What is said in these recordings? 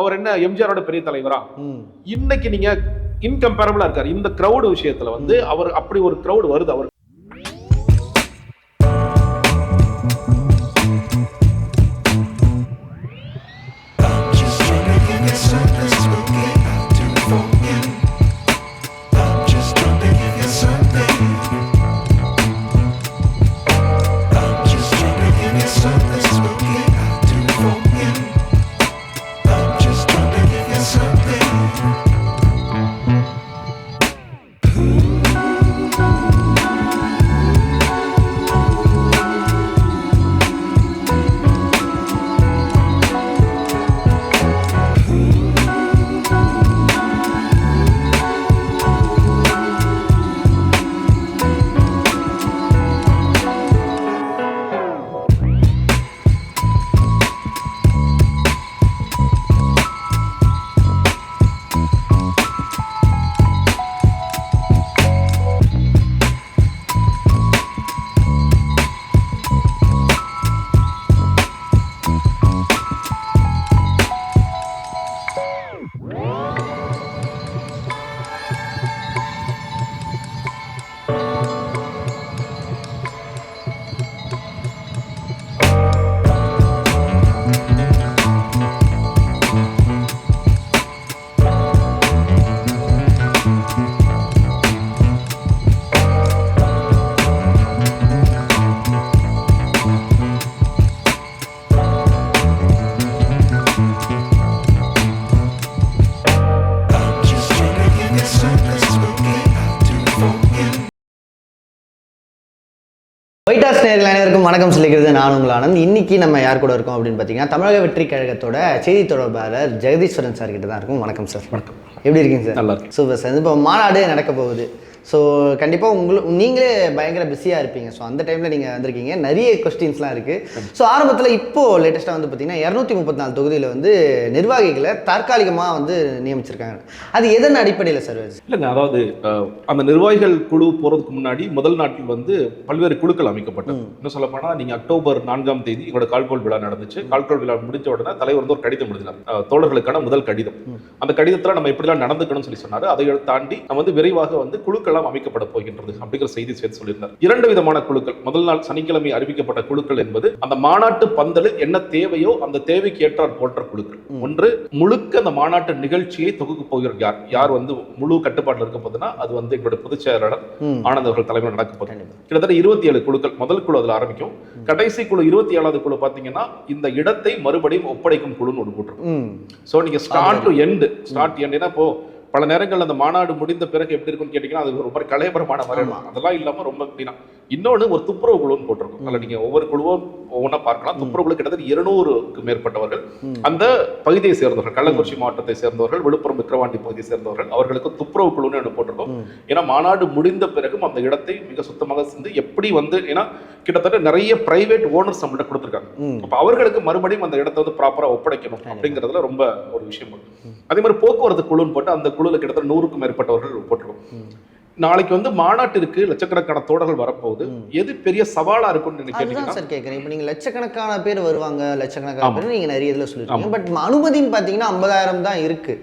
அவர் என்ன எம்ஜிஆரோட பெரிய தலைவரா? இன்னைக்கு நீங்க இன்கம்பேரபிளா இருக்காரு. இந்த கிரௌடு விஷயத்துல வந்து அவர் அப்படி ஒரு கிரௌடு வருது. அவர் நேர்கள் அனைவருக்கும் வணக்கம் சொல்லிக்கிறது நான் உங்கள் ஆனந்த். இன்னைக்கு நம்ம யார் கூட இருக்கோம் அப்படின்னு பார்த்தீங்கன்னா தமிழக வெற்றி கழகத்தோட செய்தி தொடர்பாளர் ஜெகதீஸ்வரன் சார் கிட்ட தான் இருக்கும். வணக்கம் சார். வணக்கம். எப்படி இருக்கீங்க சார்? நல்லா. Super sir. இப்போ மாநாடு நடக்க போகுது. ஸோ கண்டிப்பாக உங்களுக்கு நீங்களே பயங்கர பிஸியாக இருப்பீங்க. ஸோ அந்த டைமில் நீங்கள் வந்திருக்கீங்க. நிறைய கொஸ்டின்ஸ்லாம் இருக்குது ஸோ ஆரம்பத்தில் இப்போது லேட்டஸ்ட்டாக வந்து பார்த்தீங்கன்னா இரநூத்தி முப்பத்தி நாலு தொகுதியில் வந்து நிர்வாகிகளை தற்காலிகமாக வந்து நியமிச்சிருக்காங்க. அது எதன் அடிப்படையில் சார் இல்லைங்க அதாவது அந்த நிர்வாகிகள் குழு போறதுக்கு முன்னாடி முதல் நாட்டில் வந்து பல்வேறு குழுக்கள் அமைக்கப்பட்டது. இன்னும் சொல்ல போனா நீங்க அக்டோபர் நான்காம் தேதி எங்களோட கால்கோள் விழா நடந்துச்சு. கால்கோள் விழா முடிஞ்ச உடனே தலைவர் வந்து ஒரு கடிதம் எழுதினார் தோழர்களுக்கான முதல் கடிதம். அந்த கடிதத்துல நம்ம எப்படிலாம் நடந்துக்கணும்னு சொல்லி சொன்னாரு. அதை தாண்டி நம்ம வந்து விரைவாக வந்து குழுக்கெல்லாம் அமைக்கப்பட போகின்றது அப்படிங்கிற செய்தி சேர்த்து சொல்லியிருந்தார். இரண்டு விதமான குழுக்கள். முதல் நாள் சனிக்கிழமை அறிவிக்கப்பட்ட குழுக்கள் என்பது அந்த மாநாட்டு பந்தலில் என்ன தேவையோ அந்த தேவைக்கு ஏற்றார் போன்ற குழுக்கள். ஒன்று முழுக்க அந்த மாநாட்டு நிகழ்ச்சியை தொகுக்க போகிற யார்? யார் வந்து முழு கட்டுப்பாட்டில் இருக்க போதுன்னா அது வந்து எங்களுடைய பொதுச் செயலாளர் ஆனந்த் அவர்கள் தலைமையில் நடக்க கண்டிப்பா. கிட்டத்தட்ட இருபத்தி ஏழு குழுக்கள். முதல் குழு அதுல ஆரம்பிக்கும். கடைசி குழு இருபத்தி ஏழாவது குழு பாத்தீங்கன்னா இந்த இடத்தை மறுபடியும் ஒப்படைக்கும் குழுன்னு ஒன்று போட்டிருக்கும். ம். சோ நீங்க start to end start end ஏன்னா இப்போ பல நேரங்கள் அந்த மாநாடு முடிந்த பிறகு எப்படி இருக்கும்னு கேட்டீங்கன்னா அது ஒரு மாதிரி கலையபரமான இருக்கும். அதெல்லாம் இல்லாம ரொம்ப அப்படின்னா இன்னொன்னு ஒரு துப்புரவு குழுன்னு போட்டிருக்கும். அதுல நீங்க ஒவ்வொரு குழுவும் ஒவ்வொன்றா பார்க்கலாம். துப்புரவு கிட்டத்தட்ட இருநூறுக்கு மேற்பட்டவர்கள். அந்த பகுதியை சேர்ந்தவர்கள் கள்ளக்குறிச்சி மாவட்டத்தை சேர்ந்தவர்கள் விழுப்புரம் விக்கிரவாண்டி பகுதியை சேர்ந்தவர்கள் அவர்களுக்கு துப்புரவு குழுன்னு ஒன்று போட்டிருக்கோம். ஏன்னா மாநாடு முடிந்த பிறகும் அந்த இடத்தை மிக சுத்தமாக செஞ்சு எப்படி வந்து ஏன்னா கிட்டத்தட்ட நிறைய பிரைவேட் ஓனர்ஸ் நம்மள்ட்ட கொடுத்துருக்காங்க. அப்ப அவர்களுக்கு மறுபடியும் அந்த இடத்தை வந்து ப்ராப்பரா ஒப்படைக்கணும் அப்படிங்கிறதுல ரொம்ப ஒரு விஷயம். அதே மாதிரி போக்குவரத்து குழுன்னு போட்டு அந்த குழுல கிட்டத்தட்ட நூறுக்கும் மேற்பட்டவர்கள் போட்டிருக்கோம். நாளைக்கு வந்து மாநாட்டிற்கு லட்சக்கணக்கான தோழர்கள் வரப்போகுது. எது பெரிய சவாலா இருக்கும்னு நீங்க கேட்டீங்கன்னா சார் கேட்குறேன் இப்போ நீங்கள் லட்சக்கணக்கான பேர் வருவாங்க லட்சக்கணக்கான. பேர் நீங்கள் நிறைய இதில் சொல்லிருக்கீங்க. பட் அனுமதின்னு பார்த்தீங்கன்னா ஐம்பதாயிரம் தான் இருக்கு.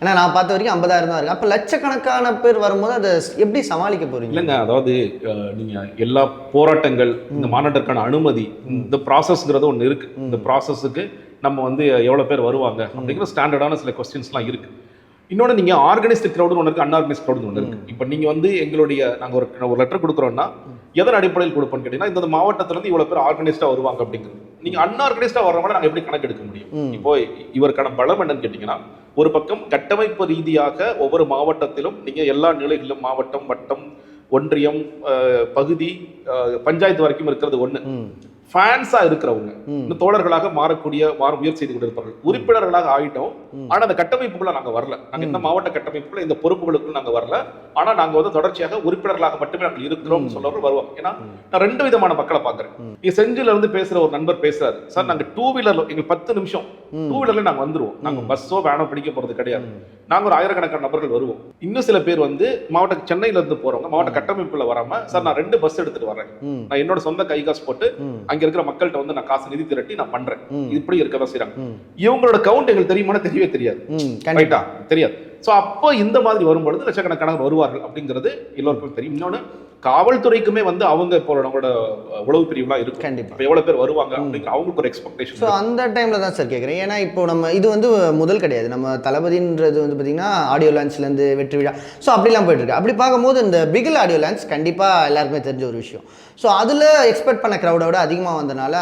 ஏன்னா நான் பார்த்த வரைக்கும் ஐம்பதாயிரம் தான் இருக்கு. அப்போ லட்சக்கணக்கான பேர் வரும்போது அதை எப்படி சமாளிக்க போறீங்க? இல்லைங்க அதாவது அஹ், நீங்க எல்லா போராட்டங்கள் இந்த மாநாட்டிற்கான அனுமதி இந்த ப்ராசஸ்ங்கிறது ஒன்று இருக்கு. இந்த ப்ராசஸுக்கு நம்ம வந்து எவ்வளவு பேர் வருவாங்க அப்படிங்கிற ஸ்டாண்டர்டான சில கொஸ்டின்ஸ்லாம் இருக்கு. இன்னொன்று நீங்க ஆர்கனைஸ்டு க்ரௌடுன்னு ஒன்று இருக்கு அன்ஆர்கனைஸ்ட் க்ரௌடுன்னு ஒன்று இருக்கு. இப்போ நீங்க வந்து எங்களுடைய நாங்க ஒரு ஒரு லெட்டர் கொடுக்குறோம்னா எதன் அடிப்படையில் கொடுப்போம்னு கேட்டீங்கன்னா இந்த மாவட்டத்துல இருந்து இவ்வளவு பேர் ஆர்கனைஸ்டா வருவாங்க அப்படிங்கிறது. நீங்க அன்ஆர்கனைஸ்டா வர்றவங்க நாங்க எப்படி கணக்கு எடுக்க முடியும்? இப்போ இவருக்கான பலம் என்னன்னு கேட்டீங்கன்னா ஒரு பக்கம் கட்டமைப்பு ரீதியாக ஒவ்வொரு மாவட்டத்திலும் நீங்க எல்லா நிலைகளிலும் மாவட்டம் வட்டம் ஒன்றியம் பகுதி பஞ்சாயத்து வரைக்கும் இருக்கிறது ஒண்ணு. ம் ஃபேன்ஸா இருக்கிறவங்க இந்த தோழர்களாக மாறக்கூடிய மாற முயற்சி செய்து கொண்டிருப்பார்கள். உறுப்பினர்களாக ஆயிட்டோம். ஆனா அந்த கட்டமைப்புக்குள்ள நாங்க வரல. நாங்க இந்த மாவட்ட கட்டமைப்புக்குள்ள இந்த பொறுப்புகளுக்குள்ள நாங்க வரல. ஆனா நாங்க வந்து தொடர்ச்சியாக உறுப்பினர்களாக மட்டுமே நாங்கள் இருக்கிறோம் சொல்றவர்கள் வருவாங்க. ஏன்னா நான் ரெண்டு விதமான மக்களை பாக்குறேன் நீங்க செஞ்சில இருந்து பேசுற ஒரு நண்பர் பேசுறாரு. சார் நாங்க டூ வீலர்ல எங்களுக்கு பத்து நிமிஷம். டூ வீலர்ல நாங்க வந்துருவோம். நாங்க பஸ்ஸோ வேனோ பிடிக்க போறது கிடையாது. நாங்க ஒரு ஆயிரக்கணக்கான நபர்கள் வருவோம். இன்னும் சில பேர் வந்து மாவட்ட சென்னையில இருந்து போறவங்க மாவட்ட கட்டமைப்புல வராம சார் நான் ரெண்டு பஸ் எடுத்துட்டு வரேன் நான் என்னோட சொந்த கை காசு போட்டு அங்க இருக்கிற மக்கள்கிட்ட வந்து நான் காசு நிதி திரட்டி நான் பண்றேன். இப்படி இருக்கதான் செய்றாங்க. ம். இவங்களோட கவுண்ட் எங்களுக்கு தெரியுமானா தெரியவே தெரியாது. ரைட்டா தெரியாது. சோ அப்போ இந்த மாதிரி வரும்பொழுது லட்சக்கணக்கான வருவார்கள் அப்படிங்கிறது எல்லோருக்கும் தெரியும். இன்னொன்னு காவல்துறைக்குமே வந்து அவங்க இப்போ அவங்களோட உளவு பிரிவுலாம் இருக்கும். கண்டிப்பா. இப்போ எவ்வளவு பேர் வருவாங்க அப்படிங்கிற அவங்களுக்கு ஒரு எக்ஸ்பெக்டேஷன் ஸோ அந்த டைமில் தான் சார் கேட்குறேன் ஏன்னா இப்போ நம்ம இது வந்து முதல் கிடையாது. நம்ம தளபதின்றது வந்து பார்த்திங்கன்னா ஆடியோ லான்ச்லேருந்து வெற்றி விழா. ஸோ அப்படிலாம் போயிட்டுருக்கு அப்படி பார்க்கும்போது இந்த பிகில் ஆடியோ லான்ச் கண்டிப்பாக எல்லாருக்குமே தெரிஞ்ச ஒரு விஷயம். ஸோ அதில் எக்ஸ்பெக்ட் பண்ண க்ரௌடை விட அதிகமாக வந்தனால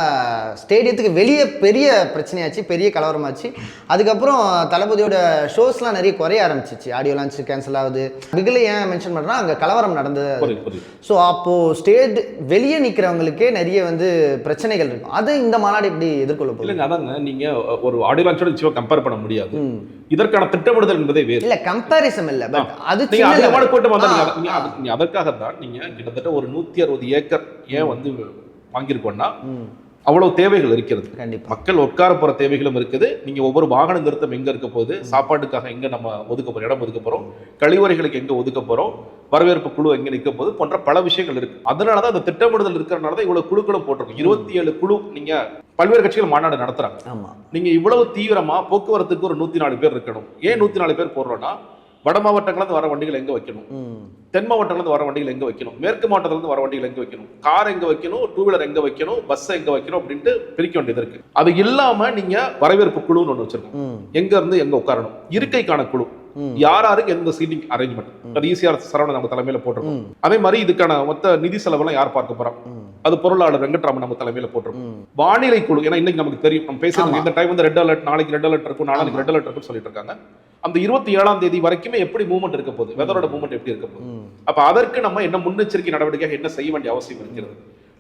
ஸ்டேடியத்துக்கு வெளியே பெரிய பிரச்சனையாச்சு பெரிய கலவரமாச்சு. அதுக்கப்புறம் தளபதியோட ஷோஸ்லாம் நிறைய குறைய ஆரம்பிச்சிச்சு. ஆடியோ லான்ச் கேன்சல் ஆகுது. பிகில் ஏன் மென்ஷன் பண்ணுறா அங்கே கலவரம் நடந்த புரியுது புரியுது. ஸோ அப்போது ஸ்டேட் வெளியே நிற்கிறவங்களுக்கே நிறைய வந்து பிரச்சனைகள் இருக்கும். அதை இந்த மாநாடு எப்படி எதிர்கொள்ள போகுது? இல்லைங்க அதாங்க நீங்க ஒரு ஆடியோ லான்ச்சோட நிச்சயமா கம்பேர் பண்ண முடியாது. இதற்கான திட்டமிடுதல் என்பதே வேறு. இல்ல கம்பேரிசன் இல்ல பட் அது நீங்க சின்ன அதிகமான level. கூட்டம் வந்தா நீங்க ஆ, அத- நீங்க அது- நீங்க அதற்காகத்தான் நீங்க கிட்டத்தட்ட ஒரு நூத்தி அறுபது ஏக்கர் ஏன் வந்து வாங்கியிருக்கோம்னா ம், அவ்வளவு தேவைகள் இருக்கிறது. கண்டிப்பா. மக்கள் உட்கார போற தேவைகளும் இருக்குது. நீங்க ஒவ்வொரு வாகன நிறுத்தம் எங்க இருக்க போகுது? சாப்பாட்டுக்காக எங்க நம்ம ஒதுக்க போறோம்? இடம் ஒதுக்க போறோம்? கழிவறைகளுக்கு எங்க ஒதுக்க போறோம்? வரவேற்பு குழு எங்க நிக்க போகுது? போன்ற பல விஷயங்கள் இருக்கு. அதனாலதான் அந்த திட்டமிடுதல் இருக்கிறனால தான் இவ்வளவு குழுக்களும் போட்டிருக்கோம் இருபத்தி ஏழு குழு நீங்க பல்வேறு கட்சிகள் மாநாடு நடத்துறாங்க. ஆமா. நீங்க இவ்வளவு தீவிரமா போக்குவரத்துக்கு ஒரு நூத்தி நாலு பேர் இருக்கணும். ஏன் நூத்தி நாலு பேர் போடுறோம்னா வட மாவட்டங்கள்ல இருந்து வர வண்டிகள் எங்க வைக்கணும்? தென் மாவட்டங்கள்ல இருந்து வர வண்டிகள் எங்க வைக்கணும்? மேற்கு மாவட்டத்துல இருந்து வர வண்டிகள் எங்க வைக்கணும்? கார் எங்க வைக்கணும்? டூ வீலர் எங்க வைக்கணும்? பஸ் எங்க வைக்கணும்? அப்படின்ட்டு பிரிக்க வேண்டியது இருக்கு. அது இல்லாம நீங்க வரவேற்பு குழுன்னு ஒண்ணு வச்சிருக்கோம். ம். எங்க இருந்து எங்க உட்காரணும்? இருக்கைக்கான குழு. ம். யார் யாருக்கு எந்த சீட்டிங் அரேஞ்ச்மெண்ட் அது ஈஸியார் சரவணன் நம்ம தலைமையில போட்டிருக்கோம். அதே மாதிரி இதுக்கான மொத்த நிதி செலவெல்லாம் யார் பார்க்க போறோம் ம். அது பொருளாளர் வெங்கட்ராமன் நம்ம தலைமையில போட்டிருக்கோம். வானிலை குழு ஏன்னா இன்னைக்கு நமக்கு தெரியும் நம்ம பேசுறது. இந்த டைம் வந்து ரெட் அலர்ட் நாளைக்கு ரெட் அலர்ட் இருக்கும் நாளைக்கு ரெட் அலர்ட் இருக்கும்னு சொல்லிட்டு இருக்காங்க. அந்த இருபத்தி ஏழாம் தேதி வரைக்குமே எப்படி மூவ்மெண்ட் இருக்க போகுது? வெதரோட மூவ்மெண்ட் எப்படி இருக்க போகுது? அப்ப அதற்கு நம்ம என்ன முன்னெச்சரிக்கை நடவடிக்கையாக என்ன செய்ய வேண்டிய அவசியம் இருக்கிறது?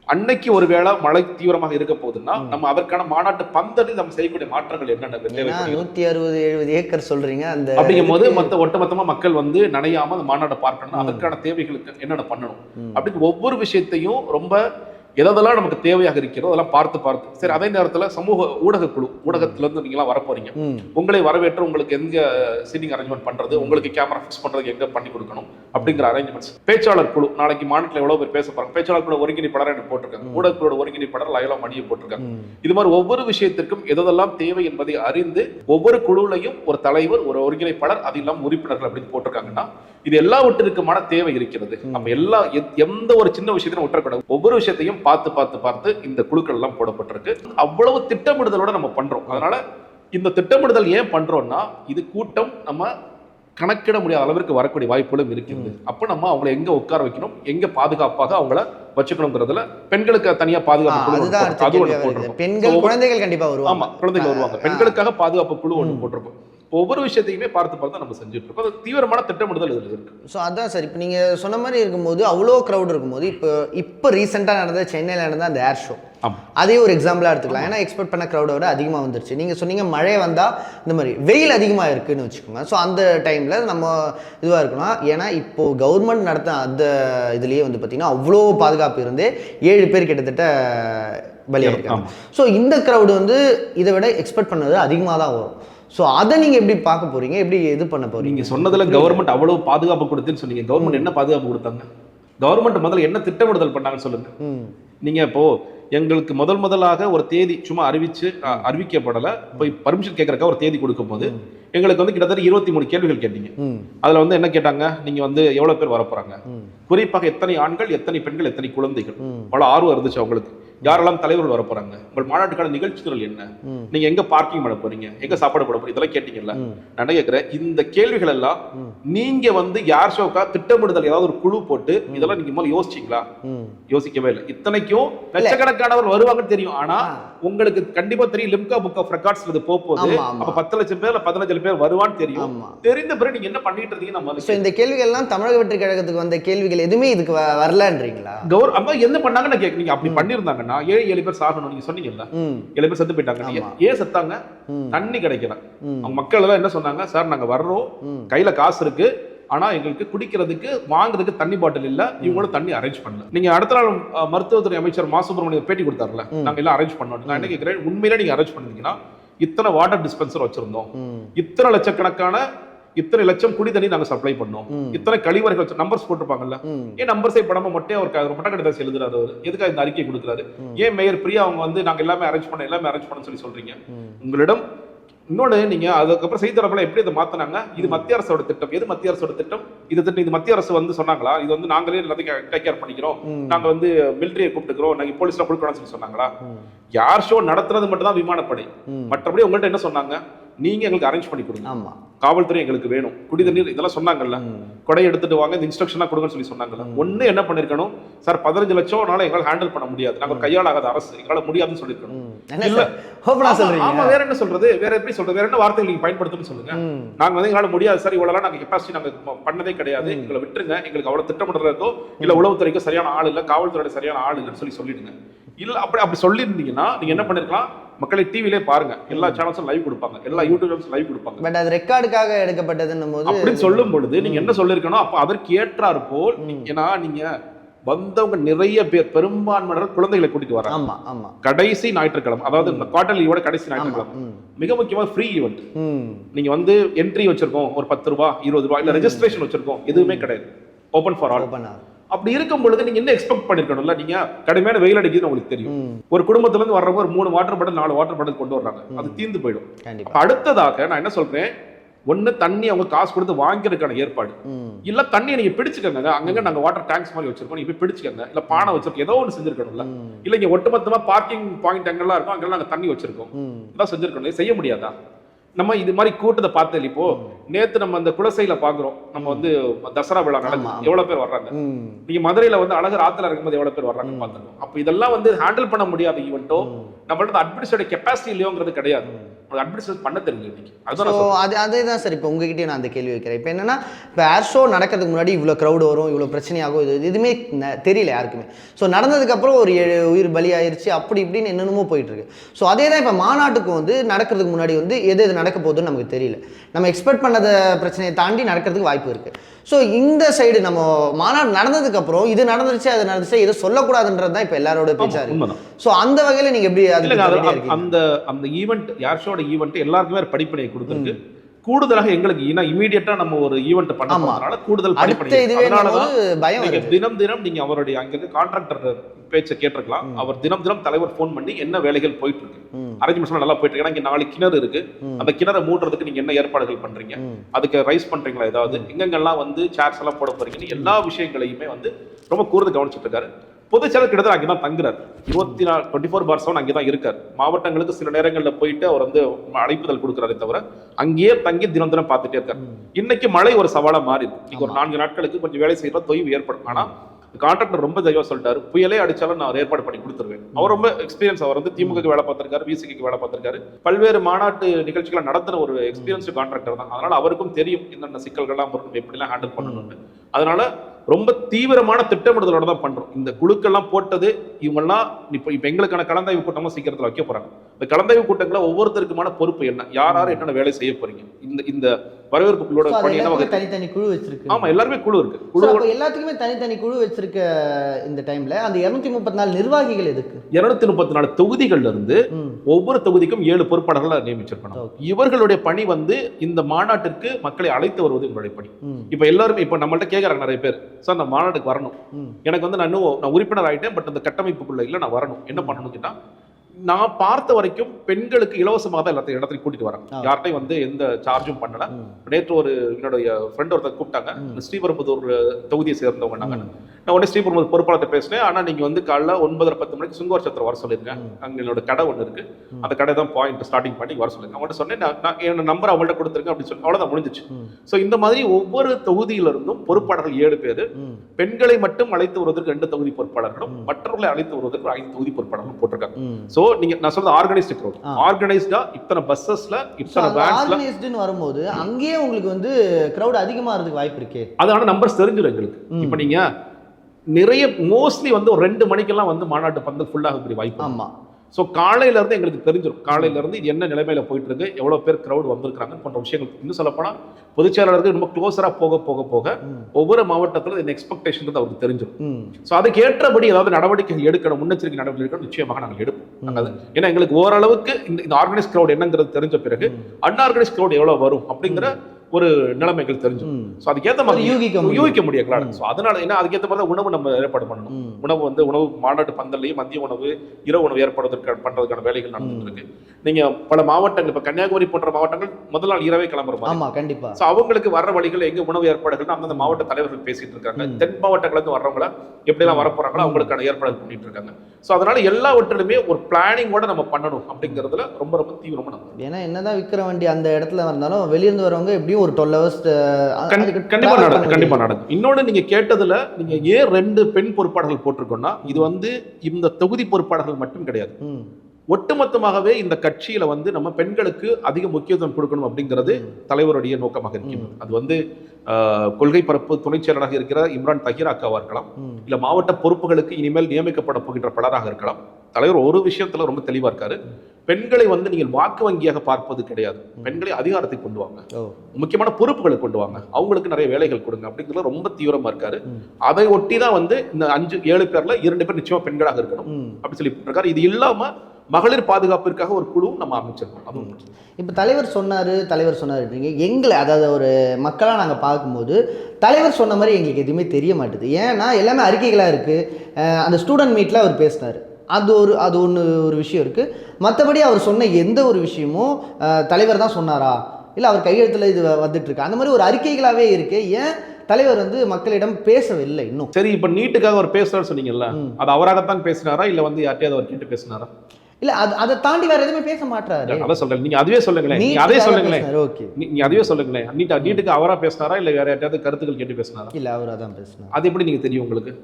அன்னைக்கு ஒருவேளை மழை தீவிரமாக இருக்க போகுதுன்னா நம்ம அதற்கான மாநாட்டு பந்தலில் நம்ம செய்யக்கூடிய மாற்றங்கள் என்னென்ன நூத்தி அறுபது எழுபது ஏக்கர் சொல்றீங்க அந்த அப்படிங்கும் போது மத்த ஒட்டுமொத்தமா மக்கள் வந்து நனையாம அந்த மாநாட்டை பார்க்கணும் அதற்கான தேவைகளுக்கு என்னென்ன பண்ணணும். அப்படின்னு ஒவ்வொரு விஷயத்தையும் ரொம்ப எதெல்லாம் நமக்கு தேவையாக இருக்கிறதோ அதெல்லாம் பார்த்து பார்த்து. சரி அதே நேரத்துல சமூக ஊடக குழு ஊடகத்துல இருந்து நீங்களாம் வர போறீங்க. ம். உங்களை வரவேற்று உங்களுக்கு எங்க சீட்டிங் அரேஞ்ச்மெண்ட் பண்றது உங்களுக்கு கேமரா ஃபிக்ஸ் பண்றதுக்கு எங்க பண்ணி கொடுக்கணும் அப்படிங்கிற அரேஞ்ச்மெண்ட்ஸ் பேச்சாளர் குழு நாளைக்கு மாநிலத்தில் எவ்வளவு பேர் பேச போறாங்க? பேச்சாளர் குழு ஒருங்கிணைப்பாளர் எனக்கு போட்டிருக்காங்க. ஊடகங்களோட ஒருங்கிணைப்பாளர் லயலா மணியை போட்டிருக்காங்க. இது மாதிரி ஒவ்வொரு விஷயத்திற்கும் எதெல்லாம் தேவை என்பதை அறிந்து ஒவ்வொரு குழுவிலையும் ஒரு தலைவர் ஒரு ஒருங்கிணைப்பாளர் அது இல்லாம உறுப்பினர்கள் அப்படின்னு போட்டிருக்காங்கன்னா இது எல்லாவற்றிற்குமான தேவை இருக்கிறது. நம்ம எல்லா எந்த ஒரு சின்ன விஷயத்தையும் விட்டுறக்கூடாது ஒவ்வொரு விஷயத்தையும் பார்த்து பார்த்து பார்த்து இந்த குழுக்கள் எல்லாம் போடப்பட்டிருக்கு. அவ்வளவு திட்டமிடுதலோட நம்ம பண்றோம். அதனால இந்த திட்டமிடுதல் ஏன் பண்றோம்னா இது கூட்டம் நம்ம கணக்கிட முடியாத அளவிற்கு வரக்கூடிய வாய்ப்புகளும் இருக்குது அப்ப நம்ம அவங்களை எங்க உட்கார வைக்கணும்? எங்க பாதுகாப்பாக அவங்கள வச்சுக்கணுங்கிறதுல பெண்களுக்கு தனியா பாதுகாப்பு குழு. பெண்கள் குழந்தைகள் கண்டிப்பா வருவாங்க. ஆமா குழந்தைகள் வருவாங்க. பெண்களுக்காக பாதுகாப்பு குழு ஒன்று போட்டிருக்கோம் இப்போ ஒவ்வொரு விஷயத்தையுமே பார்த்து பார்த்து நம்ம செஞ்சுட்டு இருக்கோம். அது தீவிரமான திட்டமிடுதல் இதுல இருக்கு. ஸோ அதான் சார் இப்போ நீங்கள் சொன்ன மாதிரி இருக்கும்போது அவ்வளோ க்ரௌட் இருக்கும்போது இப்போ இப்போ ரீசெண்டாக நடந்த சென்னையில் நடந்த அந்த ஏர் ஷோ அதே ஒரு எக்ஸாம்பிளாக எடுத்துக்கலாம். ஏன்னா எக்ஸ்பெக்ட் பண்ண க்ரௌடை விட அதிகமாக வந்துருச்சு. நீங்கள் சொன்னீங்க மழை வந்தால் இந்த மாதிரி வெயில் அதிகமாக இருக்குன்னு வச்சுக்கோங்க. ஸோ அந்த டைமில் நம்ம இதுவாக இருக்கணும் ஏன்னா இப்போது கவர்மெண்ட் நடத்த அந்த இதுலேயே வந்து பார்த்திங்கன்னா அவ்வளோ பாதுகாப்பு இருந்து ஏழு பேர் கிட்டத்தட்ட பலியாயிருக்காங்க. ஸோ இந்த க்ரௌடு வந்து இதை விட எக்ஸ்பெக்ட் பண்ணது அதிகமாக தான் வரும். ஸோ அதை நீங்கள் எப்படி பார்க்க போகிறீங்க எப்படி இது பண்ண போகிறீங்க நீங்க சொன்னதுல கவர்மெண்ட் அவ்வளவு பாதுகாப்பு கொடுத்துன்னு சொன்னீங்க. கவர்மெண்ட் என்ன பாதுகாப்பு கொடுத்தாங்க? கவர்மெண்ட் முதல்ல என்ன திட்டமிடுதல் பண்ணாங்கன்னு சொல்லுங்க. ம். நீங்க இப்போ எங்களுக்கு முதல் முதலாக ஒரு தேதி சும்மா அறிவிச்சு அறிவிக்கப்படல. போய் பர்மிஷன் கேட்கறக்கா ஒரு தேதி கொடுக்கும் போது எங்களுக்கு வந்து கிட்டத்தட்ட இருபத்தி மூணு கேள்விகள் கேட்டீங்க. அதுல வந்து என்ன கேட்டாங்க? நீங்க வந்து எவ்வளவு பேர் வரப் போறாங்க? ம். குறிப்பாக எத்தனை ஆண்கள் எத்தனை பெண்கள் எத்தனை குழந்தைகள்? அவ்வளவு ஆர்வம் இருந்துச்சு அவங்களுக்கு. யாரெல்லாம் தலைவர்கள் வர போறாங்க? உங்கள் மாநாட்டுக்கான நிகழ்ச்சிகள் என்ன. நீங்க எங்க பார்க்கிங் பண்ண போறீங்க? எங்க சாப்பாடு போட போறீங்க? இதெல்லாம் கேட்டீங்கல்ல. நான் கேட்கிறேன் இந்த கேள்விகள் எல்லாம். நீங்க வந்து யார் ஷோக்கா திட்டமிடுதல் ஏதாவது ஒரு குழு போட்டு இதெல்லாம் நீங்க முதல்ல யோசிச்சீங்களா? யோசிக்கவே இல்லை. இத்தனைக்கும் லட்சக்கணக்கானவர் வருவாங்கன்னு தெரியும். ஆனா உங்களுக்கு கண்டிப்பா தெரியும். லிம்கா புக் ஆஃப் ரெக்கார்ட்ஸ் இது போக போகுது ஆமா, ஆமா. அப்ப பத்து லட்சம் பேர்ல பதினஞ்சு பேர் வருவான்னு தெரியும். தெரிந்த பிறகு நீங்க என்ன பண்ணிட்டு இருந்தீங்க நம்ம இந்த கேள்விகள்லாம் தமிழக வெற்றி கழகத்துக்கு வந்த கேள்விகள் எதுவுமே இதுக்கு வரலன்றீங்களா? கௌர் அப்ப என்ன பண்ணாங்கன்னு கேட்க நீங்க அப்படி பண்ணிருந்தாங்கன்னா ஏழு ஏழு பேர் சாகணும் நீங்க சொன்னீங்கல்ல? ஏழு பேர் செத்து போயிட்டாங்க. ஏன் செத்தாங்க? தண்ணி கிடைக்கல. அவங்க மக்கள் எல்லாம் என்ன சொன்னாங்க? சார் நாங்க வர்றோம். கையில காசு இருக்கு. ஆனா எங்களுக்கு குடிக்கிறதுக்கு வாங்குறதுக்கு தண்ணி பாட்டில் இல்ல. இவங்களும் தண்ணி அரேஞ்ச் பண்ணல. நீங்க அடுத்த நாள் மருத்துவத்துறை அமைச்சர் மா. பேட்டி கொடுத்தாருல. நாங்க எல்லாம் அரேஞ்ச் பண்ணோம். நான் என்ன கேட்கிறேன் உண்மையிலே நீங்க அரேஞ்ச் பண்ணீங்கன்னா இத்தனை வாட்டர் டிஸ்பென்சர் வச்சிருந்தோம். இத்தனை லட்சக்கணக்கான இத்தனை லட்சம் குடி தண்ணி நாங்க சப்ளை பண்ணோம். இத்தனை கழிவறைகள் நம்பர்ஸ் போட்டிருப்பாங்கல்ல. ஏன் நம்பர்ஸே படாம க- ஒரு மொட்டை கடிதாசி எழுதுறாரு அவரு? எதுக்காக இந்த அறிக்கை கொடுக்குறாரு. ஏன் மேயர் பிரியா அவங்க வந்து நாங்க எல்லாமே அரேஞ்ச் பண்ண எல்லாமே அரேஞ்ச் பண்ண சொல்லி சொல்றீங்க. உங்களிடம் இன்னொன்னு நீங்க அதுக்கப்புறம் செய்தித்தரப்புல எப்படி இதை மாத்தினாங்க? இது மத்திய அரசோட திட்டம். எது மத்திய அரசோட திட்டம்? இது திட்டம் இது மத்திய அரசு வந்து சொன்னாங்களா? இது வந்து நாங்களே எல்லாத்தையும் டேக் கேர் பண்ணிக்கிறோம். ம். நாங்க வந்து மிலிட்டரியை கூப்பிட்டுக்கிறோம். நாங்க போலீஸ்ல கொடுக்கணும்னு சொல்லி சொன்னாங்களா. யார் ஷோ நடத்துறது மட்டும் தான் விமானப்படை. மற்றபடி உங்கள்ட்ட என்ன சொன்னாங்க? நீங்க எங்களுக்கு அரேஞ்ச் பண்ணி கொடுங்க. ஆமா. காவல்துறை எங்களுக்கு வேணும். குடி தண்ணீர் இதெல்லாம் சொன்னாங்கல்ல. கொடை எடுத்துட்டு வாங்க இந்த இன்ஸ்ட்ரக்ஷனா கொடுங்கன்னு சொல்லி சொன்னாங்கல்ல. ஒண்ணு என்ன பண்ணிருக்கணும்? சார் பதினஞ்சு லட்சம்னால எங்களால் ஹேண்டில் பண்ண முடியாது. நாங்க ஒரு கையாளாகாத அரசு. எங்களால முடியாதுன்னு சொல்லிருக்கணும். ம். என்ன இல்ல. சார்? ஓப்பனா ஆமா, சொல்றீங்க. ஆமா வேற என்ன சொல்றது? வேற எப்படி சொல்றது? வேற என்ன வார்த்தைகள் நீங்க பயன்படுத்தணும்னு சொல்லுங்க. ம். நாங்க வந்து எங்களால முடியாது சார். இவ்வளவு நாங்க கெப்பாசிட்டி நாங்க ம- பண்ணதே கிடையாது. எங்களை விட்டுருங்க. எங்களுக்கு அவ்வளவு திட்டமிடுறதோ இல்ல உளவுத்துறைக்கு சரியான ஆள் இல்ல காவல்துறையோட சரியான ஆள் இல்லைன்னு சொல்லி சொல்லிடுங்க. இல்ல அப்படி அப்படி சொல்லியிருந்தீங்கன்னா நீங்க என்ன பண்ணிருக்கலாம்? மக்களை டிவிலே பாருங்க. எல்லா சேனல்ஸும் லைவ் கொடுப்பாங்க. எல்லா யூடியூப்ஸும் லைவ் கொடுப்பாங்க. பட் அது ரெக்கார்டுக்காக எடுக்கப்பட்டதுன்னும் போது அப்படின்னு சொல்லும் பொழுது நீங்க என்ன சொல்லிருக்கணும் அப்ப அதற்கு ஏற்றார் போல் ஏன்னா நீங்க வந்தவங்க நிறைய பேர் பெரும்பான்மையினர் குழந்தைகளை கூட்டிட்டு வராங்க ஆமா ஆமா. கடைசி ஞாயிற்றுக்கிழமை அதாவது இந்த குவார்டர் லீவோட கடைசி ஞாயிற்றுக்கிழமை. மிக முக்கியமா ஃப்ரீ ஈவெண்ட் நீங்க வந்து என்ட்ரி வச்சிருக்கோம் ஒரு பத்து ரூபா இருபது ரூபா இல்ல ரெஜிஸ்ட்ரேஷன் வச்சிருக்கோம் எதுவுமே கிடையாது. ஓபன் ஃபார் ஆல் அப்படி இருக்கும் பொழுது நீங்க என்ன எக்ஸ்பெக்ட் பண்ணிருக்கணும்ல? நீங்க கடுமையான வெயில் அடிக்குதுன்னு உங்களுக்கு தெரியும். ஒரு குடும்பத்துல இருந்து வர்றவங்க ஒரு மூணு வாட்டர் பாட்டில் நாலு வாட்டர் பாட்டில் கொண்டு வர்றாங்க. அது தீர்ந்து போயிடும். அடுத்ததாக நான் என்ன சொல்றேன்? ஒண்ணு தண்ணி அவங்க காசு கொடுத்து வாங்கிறதுக்கான ஏற்பாடு. இல்ல தண்ணியை நீங்க பிடிச்சுக்கங்க. அங்கங்க நாங்க வாட்டர் டேங்க்ஸ் மாதிரி வச்சிருக்கோம். நீங்க போய் பிடிச்சுக்கங்க. இல்ல பானை வச்சிருக்கோம். ஏதோ ஒன்று செஞ்சிருக்கணும்ல. இல்ல இங்க ஒட்டுமொத்தமா பார்க்கிங் பாயிண்ட் எங்கெல்லாம் இருக்கும். அங்கெல்லாம் நாங்க தண்ணி வச்சிருக்கோம். இதெல்லாம் செஞ்சிருக்கணும். செய்ய முடியாதா? நம்ம இது மாதிரி கூட்டத்தை பார்த்தது இப்போ நேத்து நம்ம அந்த குலசையில பாக்குறோம். நம்ம வந்து தசரா விழா நடக்குது. ஆமா. எவ்வளவு பேர் வர்றாங்க? நீங்க மதுரையில வந்து அழகர் ஆத்துல இருக்கும்போது எவ்வளவு பேர் வர்றாங்க பார்த்துருக்கோம் அப்ப இதெல்லாம் வந்து ஹேண்டில் பண்ண முடியாத ஈவெண்ட்டோ நம்மள்ட்ட அட்மினிஸ்ட்ரேட்டிவ் கெப்பாசிட்டி இல்லையோங்கிறது கிடையாது. அட்மினிஸ்ட்ரேட் பண்ண தெரியும். அது அதே தான் சார் இப்போ உங்ககிட்டயும் நான் அந்த கேள்வி வைக்கிறேன். இப்போ என்னன்னா இப்போ ஏர் ஷோ நடக்கிறதுக்கு முன்னாடி இவ்வளோ க்ரௌட் வரும் இவ்வளோ பிரச்சனையாகும் இது எதுவுமே தெரியல யாருக்குமே. ஸோ நடந்ததுக்கப்புறம் ஒரு உயிர் பலி ஆயிருச்சு அப்படி இப்படின்னு என்னென்னமோ போயிட்டு இருக்கு ஸோ அதே தான் இப்போ மாநாட்டுக்கு வந்து நடக்கிறதுக்கு முன்னாடி வந்து எது எது நடக்க போகுதுன்னு நமக்கு தெரியல. நம்ம எக்ஸ்பெக்ட் பண்ணத பிரச்சனையை தாண்டி நடக்கிறதுக்கு வாய்ப்பு இருக்கு. ஸோ இந்த சைடு நம்ம மாநாடு நடந்ததுக்கப்புறம் இது நடந்துருச்சு அது நடந்துச்சு இதை சொல்லக்கூடாதுன்றது தான் இப்போ எல்லாரோட பேச்சா இருக்கு உண்மைதான். ஸோ அந்த வகையில் நீங்கள் எப்படி அந்த-? அந்த ஈவெண்ட் யார்ஷோட ஈவெண்ட் எல்லாருக்குமே ஒரு படிப்பனை கொடுத்துருக்கு. கூடுதலாக எங்களுக்கு ஏன்னா இமீடியட்டா நம்ம ஒரு ஈவெண்ட் பண்ண ஆமா. போறதுனால கூடுதல் அதனாலதான் தினம் தினம் நீங்க அவருடைய அங்க இருக்க கான்ட்ராக்டர் பேச்சை கேட்டிருக்கலாம். அவர் தினம் தினம் தலைவர் ஃபோன் பண்ணி என்ன வேலைகள் போயிட்டு இருக்கு. அரேஞ்ச்மெண்ட்ஸ் நல்லா போயிட்டு இருக்கு இங்க நாலு கிணறு இருக்கு. அந்த கிணறை மூடுறதுக்கு நீங்க என்ன ஏற்பாடுகள் பண்றீங்க. அதுக்கு ரைஸ் பண்றீங்களா ஏதாவது? எங்கெங்கெல்லாம் வந்து சேர்ஸ் எல்லாம் போட போறீங்கன்னு எல்லா விஷயங்களையுமே வந்து ரொம்ப கூர்ந்து கவனிச்சிட்டு இருக்காரு. பொதுச் செயலர் கிட்டத்தட்ட அங்கே தான் தங்குறாரு. இருபத்தி நாலு டுவெண்ட்டி ஃபோர் பார் செவன் அங்கே தான் இருக்கார். மாவட்டங்களுக்கு சில நேரங்களில் போயிட்டு அவர் வந்து அழைப்புதல் கொடுக்குறாரே தவிர அங்கேயே தங்கி தினம் தினம் பார்த்துட்டே இருக்கார். இன்னைக்கு மழை ஒரு சவாலா மாறி இருக்கு. ஒரு நான்கு நாட்களுக்கு கொஞ்சம் வேலை செய்யற தொய்வு ஏற்படும். ஆனா கான்ட்ராக்டர் ரொம்ப தெளிவா சொல்லிட்டாரு. புயலே அடிச்சாலும் நான் ஏற்பாடு பண்ணி கொடுத்துருவேன். அவர் ரொம்ப எக்ஸ்பீரியன்ஸ் அவர் வந்து திமுக வேலை பார்த்திருக்காரு விசிக்கு வேலை பார்த்திருக்காரு. பல்வேறு மாநாட்டு நிகழ்ச்சிகளை நடத்துற ஒரு எக்ஸ்பீரியன்ஸ்டு கான்ட்ராக்டர் தான். அதனால அவருக்கும் தெரியும் என்னென்ன சிக்கல்கள்லாம் வரும் எப்படிலாம் ஹேண்டில் பண்ணணும்னு. அதனால ரொம்ப தீவிரமான திட்டமிடுதலோட தான் பண்ணுறோம் இந்த குழுக்கள்லாம் போட்டது இவங்கெல்லாம் இப்போ இப்போ எங்களுக்கான கலந்தாய்வு கூட்டம்லாம் சீக்கிரத்தில் வைக்க போகிறாங்க இந்த கலந்தாய்வு கூட்டங்களை ஒவ்வொருத்தருக்குமான பொறுப்பு என்ன? யார் யார் என்னென்ன வேலை செய்ய போகிறீங்க இந்த இந்த வரவேற்பு குழுவோட பணி என்ன தனித்தனி குழு வச்சிருக்கு. ஆமா எல்லாருமே குழு இருக்கு. குழு எல்லாத்துக்குமே தனித்தனி குழு வச்சிருக்க இந்த டைம்ல அந்த இருநூத்தி முப்பத்தி நாலு நிர்வாகிகள் எதுக்கு? இருநூத்தி முப்பத்தி நாலு தொகுதிகள்ல இருந்து. ஒவ்வொரு தொகுதிக்கும் ஏழு பொறுப்பாளர்களை நியமிச்சிருக்கணும். இவர்களுடைய பணி வந்து இந்த மாநாட்டிற்கு மக்களை அழைத்து வருவது இவங்களுடைய பணி. இப்ப எல்லாருமே இப்ப நம்மள்ட்ட கேக்குறாங்க நிறைய பேர். சார் நான் மாநாட்டுக்கு வரணும். எனக்கு வந்து நான் நான் உறுப்பினர் ஆயிட்டேன் பட் அந்த கட்டமைப்புக்குள்ள இல்ல நான் வரணும். என்ன பண்ணணும் கேட்டா நான் பார்த்த வரைக்கும் பெண்களுக்கு இலவசமாக தான் எல்லாத்தையும் இடத்துக்கு கூட்டிட்டு வராங்க. யார்ட்டையும் வந்து எந்த சார்ஜும் பண்ணல. நேற்று ஒரு என்னுடைய ஃப்ரெண்ட் ஒருத்தர் கூப்பிட்டாங்க. ஸ்ரீபெரும்புதூர் தொகுதியை சேர்ந்தவங்க நாங்க நான் உடனே ஸ்ரீபெரும்புதூர் பொறுப்பாளர்கிட்ட பேசினேன் ஆனா நீங்க வந்து காலைல ஒன்பதரை பத்து மணிக்கு சுங்கவர் சத்திரம் வர சொல்லிருங்க. அங்க என்னோட கடை ஒன்று இருக்கு. அந்த கடை தான் பாயிண்ட் ஸ்டார்டிங் பண்ணி வர சொல்லுங்க அவங்கள்ட்ட சொன்னேன் நான் என்னோட நம்பர் அவங்கள்ட்ட கொடுத்துருங்க அப்படின்னு சொல்லி அவ்வளவுதான் முடிஞ்சிச்சு. ஸோ இந்த மாதிரி ஒவ்வொரு தொகுதியிலிருந்தும் பொறுப்பாளர்கள் ஏழு பேர். பெண்களை மட்டும் அழைத்து வருவதற்கு ரெண்டு தொகுதி பொறுப்பாளர்களும். மற்றவர்களை அழைத்து வருவதற்கு ஐந்து தொகுதி பொறுப்பாளர்களும் போட்டிருக்காங்க ம். நீங்க நான் சொல்றது ஆர்கனைஸ்டு க்ரௌட். ஆர்கனைஸ்டா இத்தனை பஸ்ஸஸ்ல இத்தனை வேன்ஸ்ல வரும்போது அங்கேயே உங்களுக்கு வந்து கிரௌட் அதிகமாகிறதுக்கு வாய்ப்பு இருக்கே அது ஆனா நம்பர்ஸ் தெரிஞ்சிடும் எங்களுக்கு. இப்போ நீங்க நிறைய மோஸ்ட்லி வந்து ஒரு ரெண்டு மணிக்கெல்லாம் வந்து மாநாட்டு பந்தல் ஃபுல்லாகக்கூடிய வாய்ப்பு இருக்கு. ஸோ காலையில இருந்து எங்களுக்கு தெரிஞ்சிடும் காலையில இருந்து இது என்ன நிலைமையில போயிட்டு இருக்கு எவ்வளவு பேர் கிரௌட் வந்திருக்காங்க போன்ற விஷயங்கள் இன்னும் சொல்ல போனா பொதுச் செயலாளருக்கு ரொம்ப க்ளோஸரா போக போக போக. ஒவ்வொரு மாவட்டத்துல இந்த எக்ஸ்பெக்டேஷன் அவருக்கு தெரிஞ்சிடும். ஸோ அதுக்கு ஏற்றபடி ஏதாவது நடவடிக்கை எடுக்கணும் முன்னெச்சரிக்கை நடவடிக்கை எடுக்கணும் நிச்சயமாக நாங்கள் எடுப்போம் அது ஏன்னா எங்களுக்கு ஓரளவுக்கு இந்த ஆர்கனைஸ் க்ரௌட் என்னங்கிறது தெரிஞ்ச பிறகு. அன்ஆர்கனைஸ் க்ரௌட் எவ்வளவு வரும் அப்படிங்கிற ஒரு நிலைமைகள் தெரிஞ்சு ம். ஸோ அதுக்கேற்ற மாதிரி யூகிக்க. யூகிக்க முடியும் claro. ஸோ அதனால என்ன அதுக்கேற்ற மாதிரி உணவு நம்ம ஏற்பாடு பண்ணணும். உணவு வந்து உணவு மாநாட்டு பந்தல்லையும் மதிய உணவு இரவு உணவு ஏற்படுவதற்கு பண்றதுக்கான வேலைகள் நடந்துட்டு இருக்கு நீங்க பல மாவட்டங்கள் இப்ப கன்னியாகுமரி போன்ற மாவட்டங்கள் முதல் நாள் இரவே கிளம்புற மாதிரி. ஆமா கண்டிப்பா. ஸோ அவங்களுக்கு வர்ற வழிகள் எங்க உணவு ஏற்பாடுகள் அந்தந்த மாவட்ட தலைவர்கள் பேசிட்டு இருக்காங்க. தென் மாவட்டங்கள்ல இருந்து வர்றவங்கள எப்படிலாம் வர போறாங்களோ அவங்களுக்கான ஏற்பாடுகள் பண்ணிட்டு இருக்காங்க. ஸோ அதனால எல்லாவற்றிலுமே ஒரு பிளானிங்கோட நம்ம பண்ணணும் அப்படிங்கிறதுல ரொம்ப ரொம்ப தீவிரமா நம்ம ஏன்னா என்னதான் விக்கிற வண்டி அந்த இடத்துல வந்தாலும் வெளியிருந்து வரவங்க எப்படியும் ஒரு டுவெல் ஹவர்ஸ் கண்டி- கண்டிப்பா நடக்கும் கண்டிப்பா நடக்கும். இன்னொன்னு நீங்க கேட்டதுல நீங்க ஏன் ரெண்டு பெண் பொறுப்பாளர்கள் போட்டிருக்கோம்னா இது வந்து இந்த தொகுதி பொறுப்பாளர்கள் மட்டும் கிடையாது. ஒட்டுமொத்தமாகவே இந்த கட்சியில வந்து நம்ம பெண்களுக்கு அதிக முக்கியத்துவம் கொடுக்கணும் அப்படிங்கிறது தலைவருடைய நோக்கமாக இருக்கிறது. அது வந்து கொள்கை பரப்பு துணைச் செயலராக இருக்கிற இம்ரான் தஹீர் அக்காவா இருக்கலாம் இல்ல மாவட்ட பொறுப்புகளுக்கு இனிமேல் நியமிக்கப்பட போகின்ற பலராக இருக்கலாம். தலைவர் ஒரு விஷயத்துல ரொம்ப தெளிவா இருக்காரு. பெண்களை வந்து நீங்கள் வாக்கு வங்கியாக பார்ப்பது கிடையாது. பெண்களை அதிகாரத்தை கொண்டு வாங்க. முக்கியமான பொறுப்புகளை கொண்டு வாங்க. அவங்களுக்கு நிறைய வேலைகள் கொடுங்க. அப்படிங்கிறது ரொம்ப தீவிரமா இருக்காரு. அதை ஒட்டி தான் வந்து இந்த அஞ்சு ஏழு பேர்ல இரண்டு பேர் நிச்சயமா பெண்களாக இருக்கணும். அப்படி சொல்லி இருக்காரு இது இல்லாம மகளிர் பாதுகாப்பிற்காக ஒரு குழுவும் நம்ம அமைச்சிருக்கோம். அதுவும். இப்போ தலைவர் சொன்னார் தலைவர் சொன்னாருன்றீங்க எங்களை அதாவது ஒரு மக்களாக நாங்கள் பார்க்கும்போது தலைவர் சொன்ன மாதிரி எங்களுக்கு எதுவுமே தெரிய மாட்டுது. ஏன்னா எல்லாமே அறிக்கைகளாக இருக்குது அந்த ஸ்டூடெண்ட் மீட்டில் அவர் பேசினார். அது ஒரு அது ஒன்று ஒரு விஷயம் இருக்குது மற்றபடி அவர் சொன்ன எந்த ஒரு விஷயமும் தலைவர் தான் சொன்னாரா? இல்லை அவர் கையெழுத்தில் இது வந்துட்டு இருக்கு அந்த மாதிரி ஒரு அறிக்கைகளாகவே இருக்கு. ஏன் தலைவர் வந்து மக்களிடம் பேசவில்லை இன்னும்? சரி இப்ப நீட்டுக்காக அவர் பேசுறாரு சொன்னீங்கல்ல. அது அவராகத்தான் பேசினாரா? இல்ல வந்து யார்ட்டையாவது அவர் கேட்டு பேசினாரா? இல்லை அது அதை தாண்டி வேற எதுவுமே பேச மாட்டாரு அதான் சொல்றேன். நீங்க அதுவே சொல்லுங்களேன். நீங்க அதே சொல்லுங்களேன். ஓகே. நீங்க அதுவே சொல்லுங்களேன். நீட்டா நீட்டுக்கு அவரா பேசினாரா? இல்ல வேற யார்ட்டையாவது கருத்துக்கள் கேட்டு பேசினாரா? இல்லை அவர் அதான் பேசினார். அது எப்படி நீங்க தெரியும் உங்களுக்கு?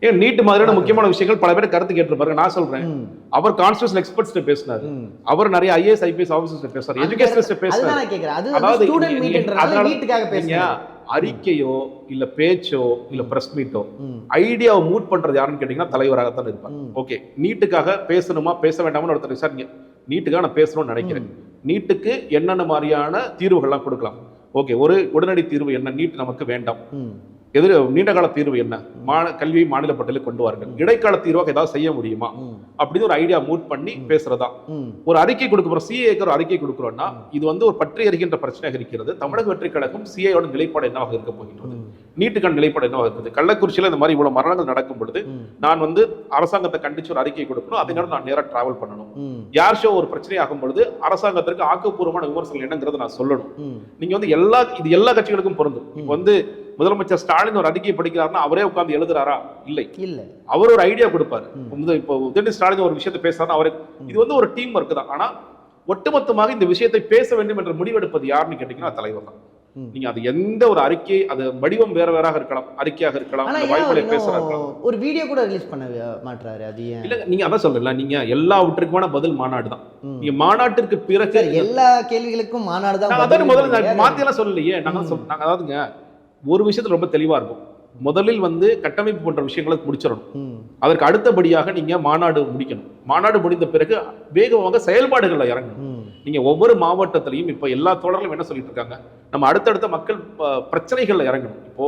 ஏன் நீட்டு மாதிரியான முக்கியமான விஷயங்கள் பல பேர் கருத்து கேட்டிருப்பாரு. நான் சொல்றேன். அவர் கான்ஸ்டியூஷன் எக்ஸ்பர்ட்ஸ் பேசினாரு. அவர் நிறைய ஐஏஎஸ் ஐபிஎஸ் ஆஃபீஸர்ஸ் பேசுறாரு. எஜுகேஷனிஸ்ட் பேசுறாரு. அதாவது அறிக்கையோ இல்ல பேச்சோ இல்ல பிரஸ் மீட்டோ ஐடியாவை மூட் பண்றது யாருன்னு கேட்டீங்கன்னா தலைவராகத்தான் இருப்பார். ம். ஓகே. நீட்டுக்காக பேசணுமா பேச வேண்டாம்னு ஒருத்தர் விசாரிங்க நீட்டுக்காக நான் பேசணும்னு நினைக்கிறேன். நீட்டுக்கு என்னென்ன மாதிரியான தீர்வுகள்லாம் கொடுக்கலாம்? ஓகே. ஒரு உடனடி தீர்வு என்ன? நீட் நமக்கு வேண்டாம். எதிர் நீண்ட கால தீர்வு என்ன? மான கல்வி மாநில பட்டியலில் கொண்டு வாருங்கள். இடைக்கால தீர்வாக ஏதாவது செய்ய முடியுமா? ம். அப்படின்னு ஒரு ஐடியா மூட் பண்ணி பேசுறதா? ம். ஒரு அறிக்கை கொடுக்குறோம் சிஏக்கு ஒரு அறிக்கை கொடுக்குறோம்னா இது வந்து ஒரு பற்றி எறிகின்ற பிரச்சனையாக இருக்கிறது. தமிழக வெற்றி கழகம் சிஏயோட நிலைப்பாடு என்னவாக இருக்க போகின்றது? ம். நீட்டுக்கான நிலைப்பாடு என்னவாக இருக்குது? கள்ளக்குறிச்சியில் இந்த மாதிரி இவ்வளவு மரணங்கள் நடக்கும் பொழுது ம். நான் வந்து அரசாங்கத்தை கண்டிச்சு ஒரு அறிக்கை கொடுக்கணும். அதே நேரம் நான் நேரா டிராவல் பண்ணணும். ம். யார் ஷோ ஒரு பிரச்சனை ஆகும் பொழுது அரசாங்கத்திற்கு ஆக்கப்பூர்வமான விமர்சனம் என்னங்கிறத நான் சொல்லணும். ம். நீங்க வந்து எல்லா இது எல்லா கட்சிகளுக்கும் பொருந்தும். வந்து முதலமைச்சர் ஸ்டாலின் ஒரு அறிக்கையை படிக்கிறாருன்னா அவரே உட்கார்ந்து எழுதுறாரா? இல்லை. இல்ல. அவர் ஒரு ஐடியா கொடுப்பாரு. இப்போ உதயநிதி ஸ்டாலின் ஒரு விஷயத்தை பேசுறாரு அவரு இது வந்து ஒரு டீம் ஒர்க் தான். ஆனா ஒட்டுமொத்தமாக இந்த விஷயத்தை பேச வேண்டும் என்ற முடிவெடுப்பது யாருன்னு கேட்டீங்கன்னா தலைவர் தான். நீங்க அது எந்த ஒரு அறிக்கை அது வடிவம் வேற வேறாக இருக்கலாம் அறிக்கையாக இருக்கலாம் வாய்மொழி பேசுறா இன்னும் இருக்கலாம். ஒரு வீடியோ கூட ரிலீஸ் பண்ண மாட்றாரு? அது இல்ல நீங்க அதான் சொல்லல நீங்க எல்லாவற்றுக்குமான பதில் மாநாடு தான். நீங்க மாநாட்டிற்கு பிறகு எல்லா கேள்விகளுக்கும் மாநாடு தான் முதல்ல மாத்தியெல்லாம் சொல்லலையே. நாங்க நாங்க அதாவதுங்க ஒரு விஷயத்துல ரொம்ப தெளிவா இருக்கும். முதலில் வந்து கட்டமைப்பு போன்ற விஷயங்களை முடிச்சிடணும். அதற்கு அடுத்தபடியாக நீங்க மாநாடு முடிக்கணும். மாநாடு முடிந்த பிறகு வேகமாக செயல்பாடுகள்ல இறங்கணும். நீங்க ஒவ்வொரு மாவட்டத்திலையும் இப்ப எல்லா தோழர்களும் என்ன சொல்லிட்டு இருக்காங்க? நம்ம அடுத்தடுத்த மக்கள் பிரச்சனைகள்ல இறங்கணும். இப்போ